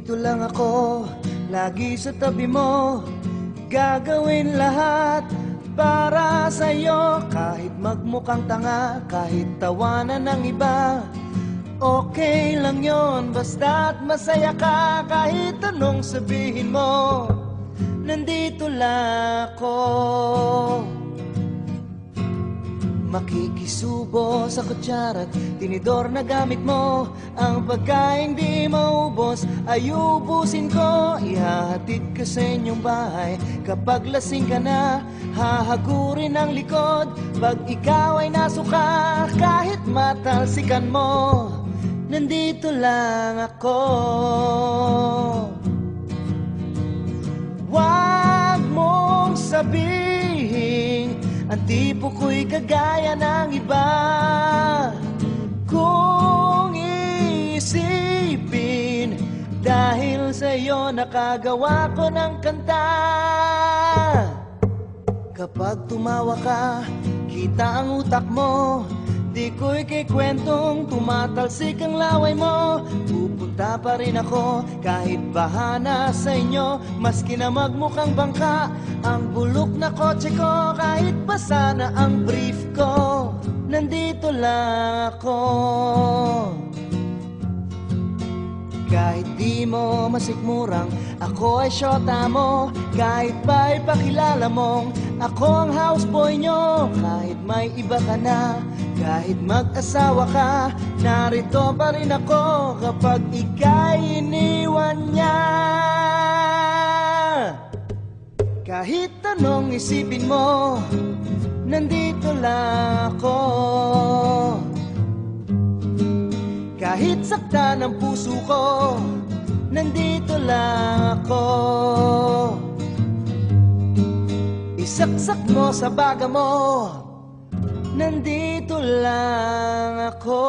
Nandito lang ako, lagi sa tabi mo. Gagawin lahat para sa'yo. Kahit magmukhang tanga, kahit tawanan ng iba Okay lang yon basta't masaya ka Kahit anong sabihin mo Nandito lang ako Makikisubo sa kutsara't tinidor na gamit mo Ang pagkain di maubos. Ay ubusin ko Ihahatid ka sa inyong bahay. Kapag lasing ka na, hahagurin ang likod. Pag ikaw ay nasuka, kahit matalsikan mo Nandito lang ako. Huwag mong sabihin Ang tipo ko'y kagaya ng iba. Kung isipin Dahil sa'yo nakagawa ko ng kanta. Kapag tumawa ka, kita ang utak mo Di ko'y kikwentong tumatalsik ang laway mo. Pupunta pa rin ako kahit bahana sa inyo. Maski na magmukhang bangka ang bulok na kotse ko Kahit basa na ang brief ko Nandito lang ako. Kahit di mo masikmurang Ako ay syota mo Kahit pa ipakilala mong Ako ang houseboy nyo Kahit may iba ka na Kahit mag-asawa ka Narito pa rin ako Kapag ika'y iniwan niya. Kahit anong isipin mo Nandito lang ako. Kahit sakta ng puso ko Nandito lang ako. Isaksak mo sa baga mo Nandito lang ako